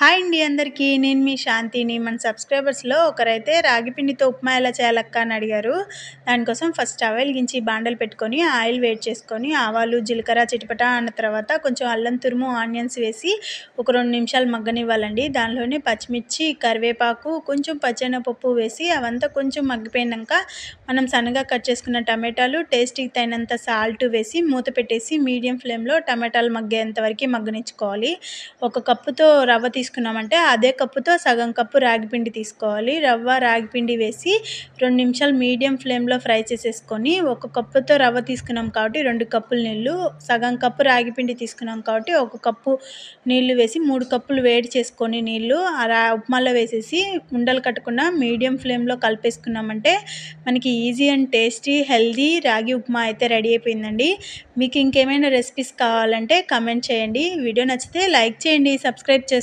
Hi అండి అందరికీ. నేను మీ శాంతిని. మన సబ్స్క్రైబర్స్లో ఒకరైతే రాగిపిండితో ఉప్మా ఎలా చేయాలక్క అని అడిగారు. దానికోసం ఫస్ట్ స్టవ్ వెలిగించి బాండలు పెట్టుకొని ఆయిల్ వేడి చేసుకొని ఆవాలు జీలకర్ర చిటపట అన్న తర్వాత కొంచెం అల్లం తురుము ఆనియన్స్ వేసి ఒక రెండు నిమిషాలు మగ్గనివ్వాలండి. దానిలోనే పచ్చిమిర్చి కరివేపాకు కొంచెం పచ్చెనపప్పు వేసి అవంతా కొంచెం మగ్గిపోయినాక మనం సన్నగా కట్ చేసుకున్న టమాటాలు టేస్ట్కి తగినంత సాల్ట్ వేసి మూత పెట్టేసి మీడియం ఫ్లేమ్లో టమాటాలు మగ్గేంత వరకు మగ్గనిచ్చుకోవాలి. ఒక కప్పుతో రవ్వ తీసుకు తీసుకున్నామంటే అదే కప్పుతో సగం కప్పు రాగిపిండి తీసుకోవాలి. రవ్వ రాగిపిండి వేసి రెండు నిమిషాలు మీడియం ఫ్లేమ్లో ఫ్రై చేసేసుకొని ఒక కప్పుతో రవ్వ తీసుకున్నాం కాబట్టి రెండు కప్పులు నీళ్ళు సగం కప్పు రాగిపిండి తీసుకున్నాం కాబట్టి ఒక కప్పు నీళ్ళు వేసి మూడు కప్పులు వేడి చేసుకొని నీళ్ళు రా ఉప్మాలో వేసేసి ఉండలు కట్టకుండా మీడియం ఫ్లేమ్లో కలిపేసుకున్నామంటే మనకి ఈజీ అండ్ టేస్టీ హెల్దీ రాగి ఉప్మా అయితే రెడీ అయిపోయిందండి. మీకు ఇంకేమైనా రెసిపీస్ కావాలంటే కమెంట్ చేయండి. వీడియో నచ్చితే లైక్ చేయండి సబ్స్క్రైబ్ చేసుకోండి